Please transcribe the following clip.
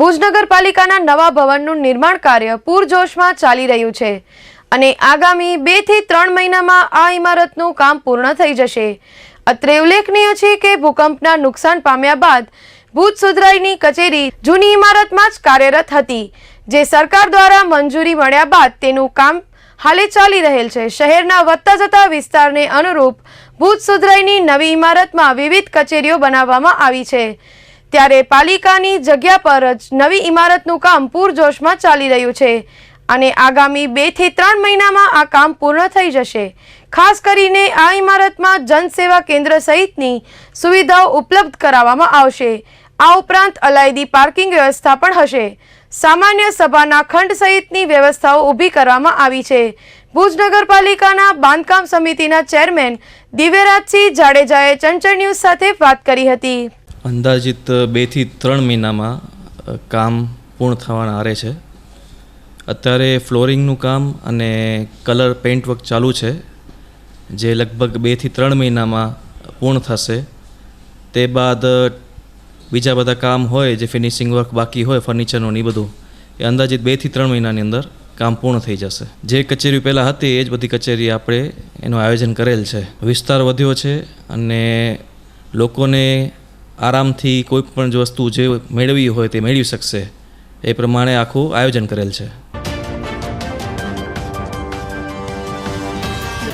ભુજ નગરપાલિકાના નવા ભવનનું નિર્માણ કાર્ય પૂરજોશમાં ચાલી રહ્યું છે અને આગામી બેથી ત્રણ મહિનામાં આ ઇમારતનું કામ પૂર્ણ થઈ જશે. અત્રે ઉલ્લેખનીય છે કે ભૂકંપના નુકસાન પામ્યા બાદ ભુજ સુધરાઈની કચેરી જૂની ઇમારતમાં જ કાર્યરત હતી, જે સરકાર દ્વારા મંજૂરી મળ્યા બાદ તેનું કામ હાલે ચાલી રહેલ છે. શહેરના વધતા જતા વિસ્તારને અનુરૂપ ભુજ સુધરાઈની નવી ઇમારતમાં વિવિધ કચેરીઓ બનાવવામાં આવી છે. ત્યારે પાલિકાની જગ્યા પર જ નવી ઇમારતનું કામ પૂરજોશમાં ચાલી રહ્યું છે. અને આગામી બેથી ત્રણ મહિનામાં આ કામ પૂર્ણ થઈ જશે. ખાસ કરીને આ ઇમારતમાં જનસેવા કેન્દ્ર સહિતની સુવિધાઓ ઉપલબ્ધ કરાવવામાં આવશે. આ ઉપરાંત અલાયદી પાર્કિંગ વ્યવસ્થા પણ હશે. સામાન્ય સભાના ખંડ સહિતની વ્યવસ્થાઓ ઊભી કરવામાં આવી છે. ભુજ નગરપાલિકાના બાંધકામ સમિતિના ચેરમેન દિવ્યરાજસિંહ જાડેજાએ ચંચળ ન્યૂઝ સાથે વાત કરી હતી. અંદાજિત બેથી ત્રણ મહિનામાં કામ પૂર્ણ થવાના આરે છે. અત્યારે ફ્લોરિંગનું કામ અને કલર પેઇન્ટ વર્ક ચાલુ છે, જે લગભગ બેથી ત્રણ મહિનામાં પૂર્ણ થશે. તે બાદ બીજા બધા કામ હોય, જે ફિનિશિંગ વર્ક બાકી હોય, ફર્નિચરનું એ બધું, એ અંદાજિત બેથી ત્રણ મહિનાની અંદર કામ પૂર્ણ થઈ જશે. જે કચેરી પહેલાં હતી, એ જ બધી કચેરી આપણે એનું આયોજન કરેલ છે. વિસ્તાર વધ્યો છે અને લોકોને આરામથી કોઈ પણ જ વસ્તુ જે મેળવી હોય તે મેળવી શકશે. એ પ્રમાણે આખું આયોજન કરેલ છે.